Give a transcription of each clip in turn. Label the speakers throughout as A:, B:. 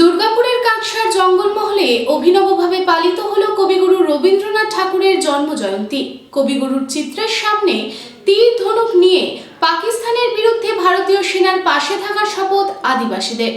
A: দুর্গাপুরের কাকসার জঙ্গলমহলে অভিনবভাবে পালিত হল কবিগুরু রবীন্দ্রনাথ ঠাকুরের জন্মজয়ন্তী। কবিগুরুর চিত্রের সামনে তীর ধনুক নিয়ে পাকিস্তানের বিরুদ্ধে ভারতীয় সেনার পাশে থাকার শপথ আদিবাসীদের।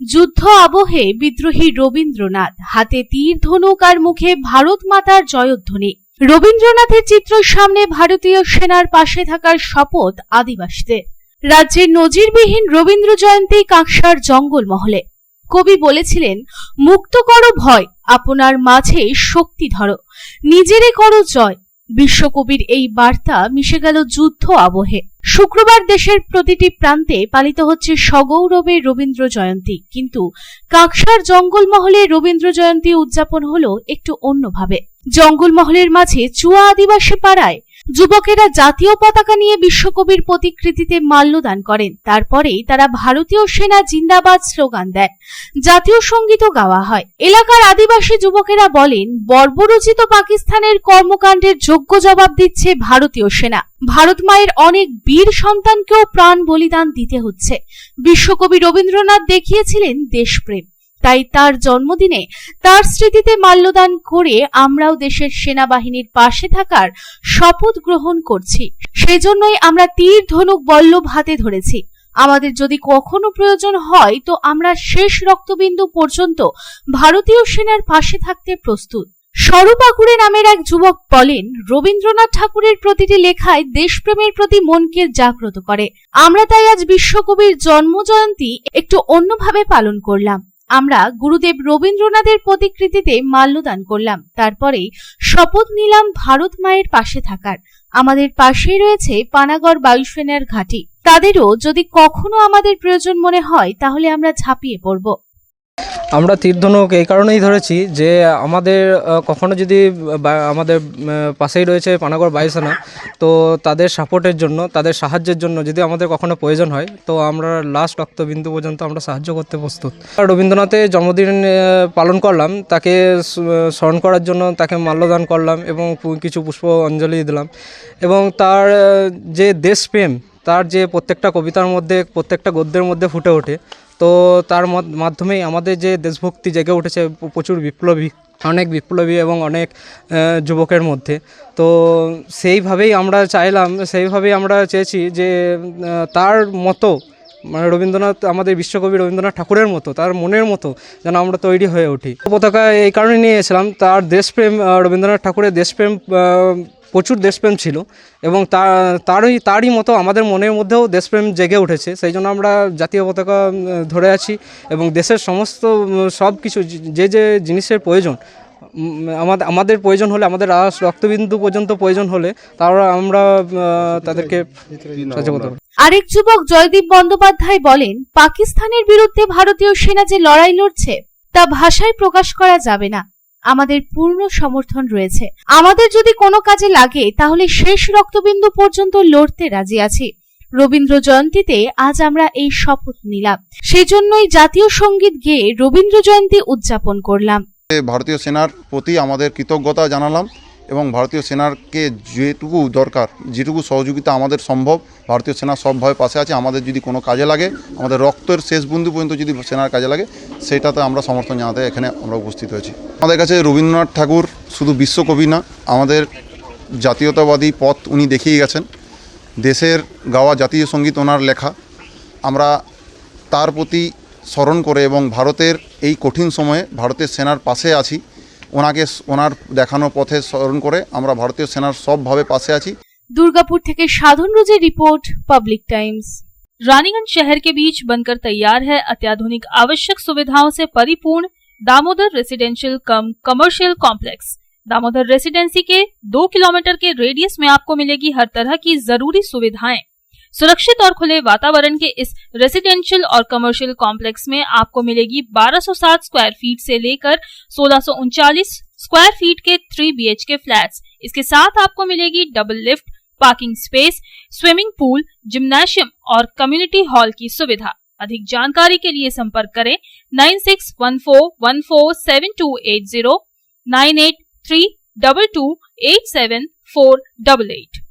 A: যুদ্ধ আবহে বিদ্রোহী রবীন্দ্রনাথ, হাতে তীর ধনুক আর মুখে ভারত মাতার জয়ধ্বনি। রবীন্দ্রনাথের চিত্র সামনে ভারতীয় সেনার পাশে থাকার শপথ আদিবাসীদের। রাজ্যের নজিরবিহীন রবীন্দ্র জয়ন্তী কাঁকসার জঙ্গলমহলে কবি বলেছিলেন, মুক্ত করো ভয়, আপনার মাঝে শক্তি ধরো। নিজেরে করো জয়। বিশ্বকবির এই বার্তা মিশে গেল যুদ্ধ আবহে। শুক্রবার দেশের প্রতিটি প্রান্তে পালিত হচ্ছে সগৌরবে রবীন্দ্র জয়ন্তী। কিন্তু কাকসার জঙ্গলমহলে রবীন্দ্র জয়ন্তী উদযাপন হলো একটু অন্যভাবে। জঙ্গলমহলের মাঝে চুয়া আদিবাসী পাড়ায় যুবকেরা জাতীয় পতাকা নিয়ে বিশ্বকবির প্রতিকৃতিতে মাল্যদান করেন। তারপরেই তারা ভারতীয় সেনা জিন্দাবাদ স্লোগান দেয়। জাতীয় সঙ্গীতও গাওয়া হয়। এলাকার আদিবাসী যুবকেরা বলেন, বর্বরচিত পাকিস্তানের কর্মকাণ্ডের যোগ্য জবাব দিচ্ছে ভারতীয় সেনা। ভারত মায়ের অনেক বীর সন্তানকেও প্রাণ বলিদান দিতে হচ্ছে। বিশ্বকবি রবীন্দ্রনাথ দেখিয়েছিলেন দেশপ্রেম। তাই তার জন্মদিনে তার স্মৃতিতে মাল্যদান করে আমরাও দেশের সেনাবাহিনীর পাশে থাকার শপথ গ্রহণ করছি। সেজন্যই আমরা তীর, ধনুক, বল্লভ হাতে ধরেছি। আমাদের যদি কখনো প্রয়োজন হয়, তো আমরা শেষ রক্তবিন্দু পর্যন্ত ভারতীয় সেনার পাশে থাকতে প্রস্তুত। স্বরূপ আকুড়ে নামের এক যুবক বলেন, রবীন্দ্রনাথ ঠাকুরের প্রতিটি লেখায় দেশপ্রেমের প্রতি মনকে জাগ্রত করে। আমরা তাই আজ বিশ্বকবির জন্মজয়ন্তী একটু অন্যভাবে পালন করলাম। আমরা গুরুদেব রবীন্দ্রনাথের প্রতিকৃতিতে মাল্যদান করলাম। তারপরে শপথ নিলাম ভারত মায়ের পাশে থাকার। আমাদের পাশেই রয়েছে পানাগড় বায়ুসেনার ঘাঁটি। তাদেরও যদি কখনো আমাদের প্রয়োজন মনে হয়, তাহলে আমরা ঝাঁপিয়ে পড়ব।
B: আমরা তীরধনুক এই কারণেই ধরেছি যে আমাদের কখনো যদি আমাদের পাশেই রয়েছে পানাগড় বায়ুসেনা, তো তাদের সাপোর্টের জন্য, তাদের সাহায্যের জন্য যদি আমাদের কখনো প্রয়োজন হয়, তো আমরা লাস্ট রক্তবিন্দু পর্যন্ত আমরা সাহায্য করতে প্রস্তুত। রবীন্দ্রনাথের জন্মদিন পালন করলাম, তাকে স্মরণ করার জন্য তাকে মাল্যদান করলাম এবং কিছু পুষ্প অঞ্জলি দিলাম। এবং তার যে দেশপ্রেম, তার যে প্রত্যেকটা কবিতার মধ্যে, প্রত্যেকটা গদ্যের মধ্যে ফুটে ওঠে তো তার মাধ্যমেই আমাদের যে দেশভক্তি জেগে উঠেছে প্রচুর বিপ্লবী, অনেক বিপ্লবী এবং অনেক যুবকের মধ্যে। তো সেইভাবেই আমরা চাইলাম, সেইভাবেই আমরা চেয়েছি যে তার মতো মানে রবীন্দ্রনাথ, আমাদের বিশ্বকবি রবীন্দ্রনাথ ঠাকুরের মতো, তার মনের মতো যেন আমরা তৈরি হয়ে উঠি। পতাকা এই কারণে নিয়ে এসেছিলাম, তার দেশপ্রেম রবীন্দ্রনাথ ঠাকুরের দেশপ্রেম প্রচুর দেশপ্রেম ছিল এবং তারই তারই মতো আমাদের মনের মধ্যেও দেশপ্রেম জেগে উঠেছে। সেই জন্য আমরা জাতীয় পতাকা ধরে আছি এবং দেশের সমস্ত সব কিছু যে যে জিনিসের প্রয়োজন আমাদের আমাদের প্রয়োজন হলে, আমাদের লাস্ট রক্তবিন্দু পর্যন্ত প্রয়োজন হলে, তারা আমরা তাদেরকে
A: আরেক যুবক জয়দীপ বন্দ্যোপাধ্যায় বলেন, পাকিস্তানের বিরুদ্ধে ভারতীয় সেনা যে লড়াই লড়ছে, তা ভাষায় প্রকাশ করা যাবে না। আমাদের পূর্ণ সমর্থন রয়েছে। আমাদের যদি কোনো কাজে লাগে, তাহলে শেষ রক্তবিন্দু পর্যন্ত লড়তে রাজি আছি। রবীন্দ্র জয়ন্তীতে আজ আমরা এই শপথ নিলাম। সেজন্যই জাতীয় সংগীত গেয়ে রবীন্দ্র জয়ন্তী উদযাপন করলাম।
C: ভারতীয় সেনার প্রতি আমাদের কৃতজ্ঞতা জানালাম এবং ভারতীয় সেনারকে যেটুকু দরকার, যেটুকু সহযোগিতা আমাদের সম্ভব, ভারতীয় সেনা সবভাবে পাশে আছে, আমাদের যদি কোনো কাজে লাগে, আমাদের রক্তের শেষ বিন্দু পর্যন্ত যদি সেনার কাজে লাগে, সেটাতে আমরা সমর্থন জানাতে এখানে আমরা উপস্থিত হয়েছি। আমাদের কাছে রবীন্দ্রনাথ ঠাকুর শুধু বিশ্বকবি না আমাদের জাতীয়তাবাদী পথ উনি দেখিয়ে গেছেন দেশের গাওয়া জাতীয় সঙ্গীত ওনার লেখা আমরা তার প্রতি স্মরণ করে এবং ভারতের এই কঠিন সময়ে ভারতের সেনার পাশে আছি ওনাকে ওনার দেখানো পথে স্মরণ করে আমরা ভারতীয় সেনার সবভাবে পাশে আছি
A: দুর্গাপুর থেকে সাধন রোজের রিপোর্ট পাবলিক টাইমস
D: रानीगंज शहर के बीच बनकर तैयार है अत्याधुनिक आवश्यक सुविधाओं से परिपूर्ण Damodar residential cum commercial complex Damodar residency के दो किलोमीटर के रेडियस में आपको मिलेगी हर तरह की ज़रूरी सुविधाएँ. सुरक्षित और खुले वातावरण के इस रेसिडेंशियल और कमर्शियल कॉम्प्लेक्स में आपको मिलेगी 1260 स्क्वायर फीट से लेकर सोलह स्क्वायर फीट के थ्री बीएचके फ्लैट्स इसके साथ आपको मिलेगी double lift parking space swimming pool gymnasium और कम्युनिटी हॉल की सुविधा. अधिक जानकारी के लिए संपर्क करें nine six one four one four seven two eight zero, nine eight three double two eight seven four double eight.